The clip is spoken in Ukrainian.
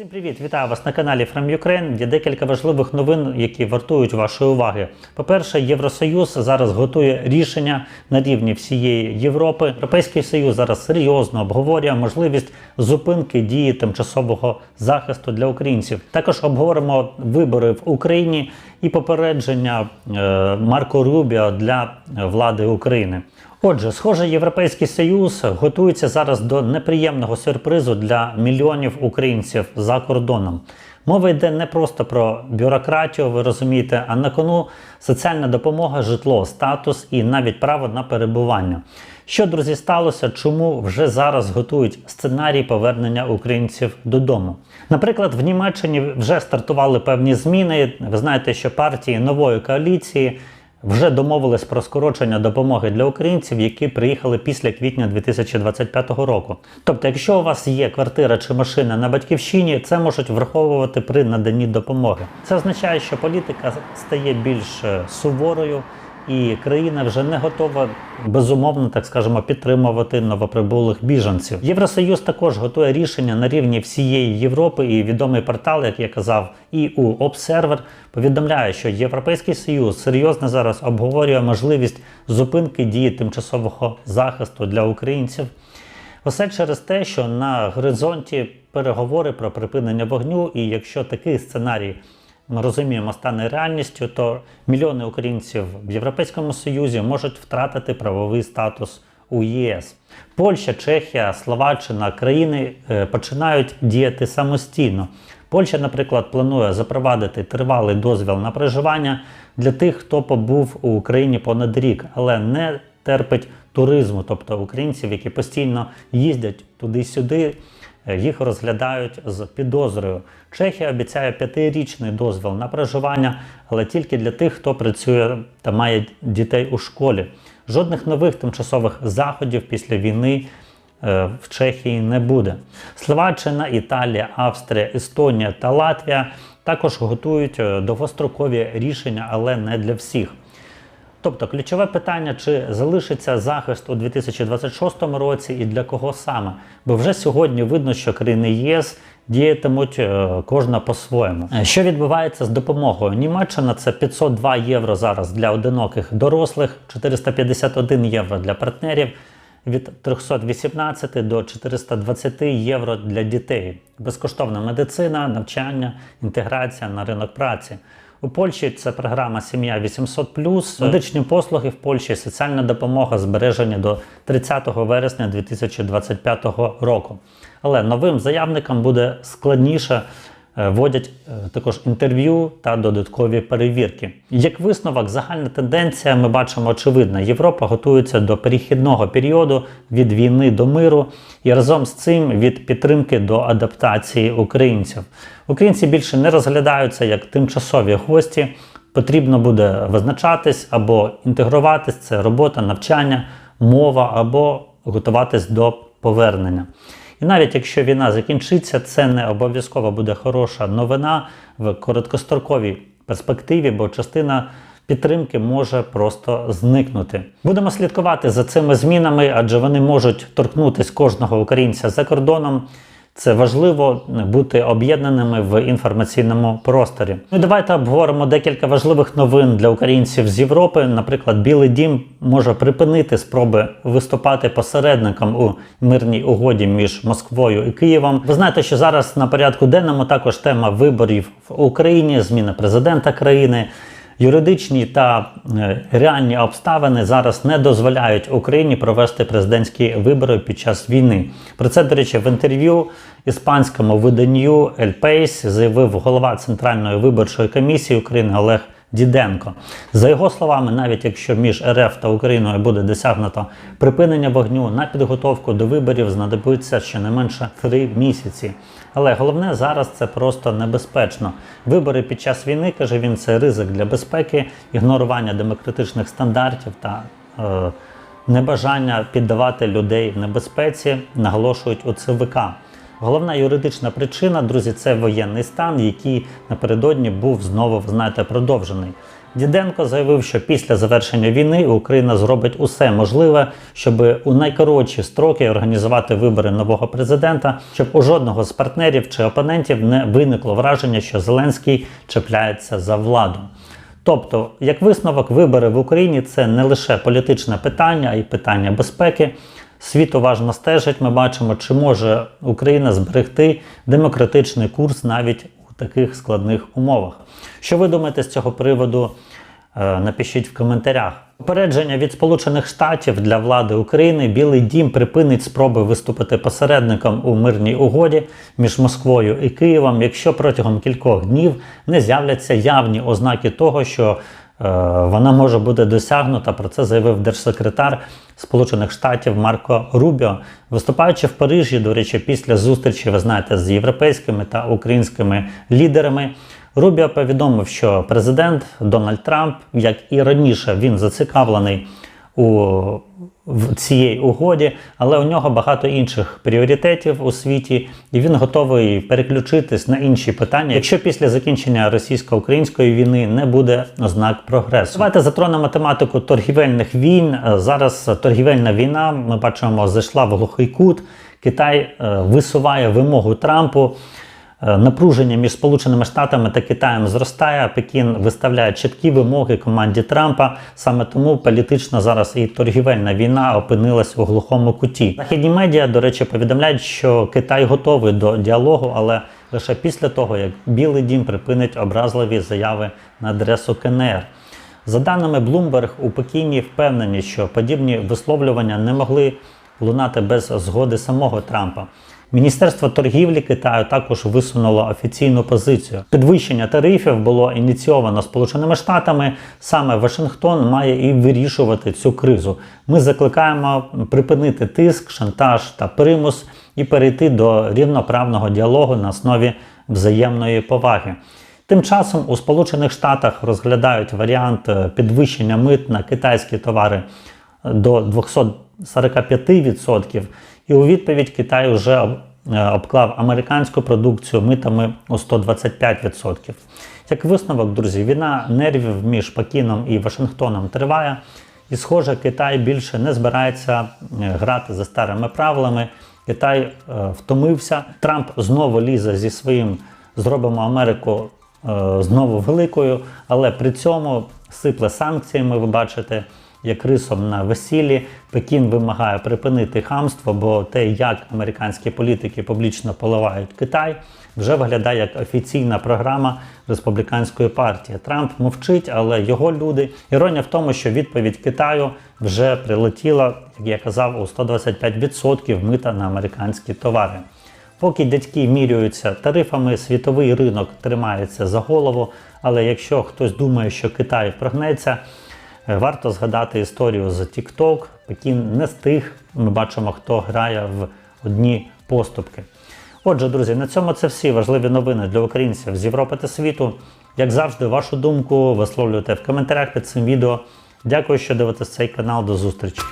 Всім привіт! Вітаю вас на каналі From Ukraine. Є декілька важливих новин, які вартують вашої уваги. По-перше, Євросоюз зараз готує рішення на рівні всієї Європи. Європейський союз зараз серйозно обговорює можливість зупинки дії тимчасового захисту для українців. Також обговоримо вибори в Україні і попередження е, Марко Рубіо для влади України. Отже, схоже, Європейський Союз готується зараз до неприємного сюрпризу для мільйонів українців за кордоном. Мова йде не просто про бюрократію, ви розумієте, а на кону соціальна допомога, житло, статус і навіть право на перебування. Що, друзі, сталося? Чому вже зараз готують сценарій повернення українців додому? Наприклад, в Німеччині вже стартували певні зміни. Ви знаєте, що партії нової коаліції вже домовились про скорочення допомоги для українців, які приїхали після квітня 2025 року. Тобто, якщо у вас є квартира чи машина на батьківщині, це можуть враховувати при наданні допомоги. Це означає, що політика стає більш е, суворою. І країна вже не готова безумовно, так скажемо, підтримувати новоприбулих біженців. Євросоюз також готує рішення на рівні всієї Європи. І відомий портал, як я казав, EU Observer повідомляє, що Європейський Союз серйозно зараз обговорює можливість зупинки дії тимчасового захисту для українців. Усе через те, що на горизонті переговори про припинення вогню, і якщо такий сценарій розуміємо, стане реальністю, то мільйони українців в Європейському Союзі можуть втратити правовий статус у ЄС. Польща, Чехія, Словаччина країни е, починають діяти самостійно. Польща, наприклад, планує запровадити тривалий дозвіл на проживання для тих, хто побув у Україні понад рік, але не терпить туризму, тобто українців, які постійно їздять туди-сюди. Їх розглядають з підозрою. Чехія обіцяє п'ятирічний дозвіл на проживання, але тільки для тих, хто працює та має дітей у школі. Жодних нових тимчасових заходів після війни е, в Чехії не буде. Словаччина, Італія, Австрія, Естонія та Латвія також готують е, довгострокові рішення, але не для всіх. Тобто ключове питання, чи залишиться захист у 2026 році і для кого саме? Бо вже сьогодні видно, що країни єС діятимуть е, кожна по-своєму. Е, Що відбувається з допомогою? Німеччина це 502 євро зараз для одиноких дорослих, 451 євро для партнерів. Від 318 до 420 євро для дітей, безкоштовна медицина, навчання, інтеграція на ринок праці. У Польщі це програма Сім'я 800 медичні послуги в Польщі, соціальна допомога збережені до 30 вересня 2025 року. Але новим заявникам буде складніше. Е, Вводять е, також інтерв'ю та додаткові перевірки. Як висновок, загальна тенденція ми бачимо очевидна. Європа готується до перехідного періоду від війни до миру і разом з цим від підтримки до адаптації українців. Українці більше не розглядаються як тимчасові гості. Потрібно буде визначатись або інтегруватись. Це робота, навчання, мова або готуватись до повернення. І навіть якщо війна закінчиться, це не обов'язково буде хороша новина в короткостроковій перспективі, бо частина підтримки може просто зникнути. Будемо слідкувати за цими змінами, адже вони можуть торкнутися кожного українця за кордоном. Це важливо бути об'єднаними в інформаційному просторі. Ну і давайте обговоримо декілька важливих новин для українців з Європи. Наприклад, Білий Дім може припинити спроби виступати посередником у мирній угоді між Москвою і Києвом. Ви знаєте, що зараз на порядку денному також тема виборів в Україні, зміна президента країни. Юридичні та е, реальні обставини зараз не дозволяють Україні провести президентські вибори під час війни. Про це, до речі, в інтерв'ю іспанському виданню El País заявив голова Центральної виборчої комісії України Олег Діденко. За його словами, навіть якщо між РФ та Україною буде досягнуто припинення вогню на підготовку до виборів, знадобиться щонайменше три місяці. Але головне зараз це просто небезпечно. Вибори під час війни, каже він, це ризик для безпеки, ігнорування демократичних стандартів та е, небажання піддавати людей небезпеці, наголошують у ЦВК. Головна юридична причина, друзі, це воєнний стан, який напередодні був знову, знаєте, продовжений. Діденко заявив, що після завершення війни Україна зробить усе можливе, щоб у найкоротші строки організувати вибори нового президента, щоб у жодного з партнерів чи опонентів не виникло враження, що Зеленський чіпляється за владу. Тобто, як висновок, вибори в Україні це не лише політичне питання, а й питання безпеки. Світ уважно стежить. Ми бачимо, чи може Україна зберегти демократичний курс навіть у таких складних умовах. Що ви думаєте з цього приводу? Е, Напишіть в коментарях. Попередження від Сполучених Штатів для влади України Білий Дім припинить спроби виступити посередником у мирній угоді між Москвою і Києвом, якщо протягом кількох днів не з'являться явні ознаки того, що вона може бути досягнута. Про це заявив держсекретар Сполучених Штатів Марко Рубіо, виступаючи в Парижі, до речі, після зустрічі, ви знаєте, з європейськими та українськими лідерами. Рубіо повідомив, що президент Дональд Трамп, як і раніше, він зацікавлений у в цій угоді, але у нього багато інших пріоритетів у світі, і він готовий переключитись на інші питання, якщо після закінчення російсько-української війни не буде ознак прогресу. Давайте затронемо тематику торгівельних війн. Зараз торгівельна війна, ми бачимо, зайшла в глухий кут. Китай е, висуває вимогу Трампу. Е, Напруження між Сполученими Штатами та Китаєм зростає. Пекін виставляє чіткі вимоги команді Трампа. Саме тому політична зараз і торгівельна війна опинилась у глухому куті. Західні медіа, до речі, повідомляють, що Китай готовий до діалогу, але лише після того, як Білий Дім припинить образливі заяви на адресу КНР. За даними Bloomberg, у Пекіні впевнені, що подібні висловлювання не могли лунати без згоди самого Трампа. Міністерство торгівлі Китаю також висунуло офіційну позицію. Підвищення тарифів було ініційовано Сполученими Штатами. Саме Вашингтон має і вирішувати цю кризу. Ми закликаємо припинити тиск, шантаж та примус і перейти до рівноправного діалогу на основі взаємної поваги. Тим часом у Сполучених Штатах розглядають варіант підвищення мит на китайські товари до 245%. І у відповідь Китай вже е, обклав американську продукцію митами у 125%. Як висновок, друзі, війна нервів між Пекіном і Вашингтоном триває. І, схоже, Китай більше не збирається е, грати за старими правилами. Китай е, втомився. Трамп знову лізе зі своїм зробимо Америку знову великою, але при цьому сипле санкціями, ви бачите, як рисом на весіллі. Пекін вимагає припинити хамство, бо те, як американські політики публічно поливають Китай, вже виглядає як офіційна програма республіканської партії. Трамп мовчить, але його люди. Іронія в тому, що відповідь Китаю вже прилетіла, як я казав, у 125% мита на американські товари. Поки дядьки міряються тарифами, світовий ринок тримається за голову. Але якщо хтось думає, що Китай прогнеться, варто згадати історію з TikTok. Пекін не стиг. Ми бачимо, хто грає в одні поступки. Отже, друзі, на цьому це всі важливі новини для українців з Європи та світу. Як завжди, вашу думку висловлюйте в коментарях під цим відео. Дякую, що дивитесь цей канал. До зустрічі!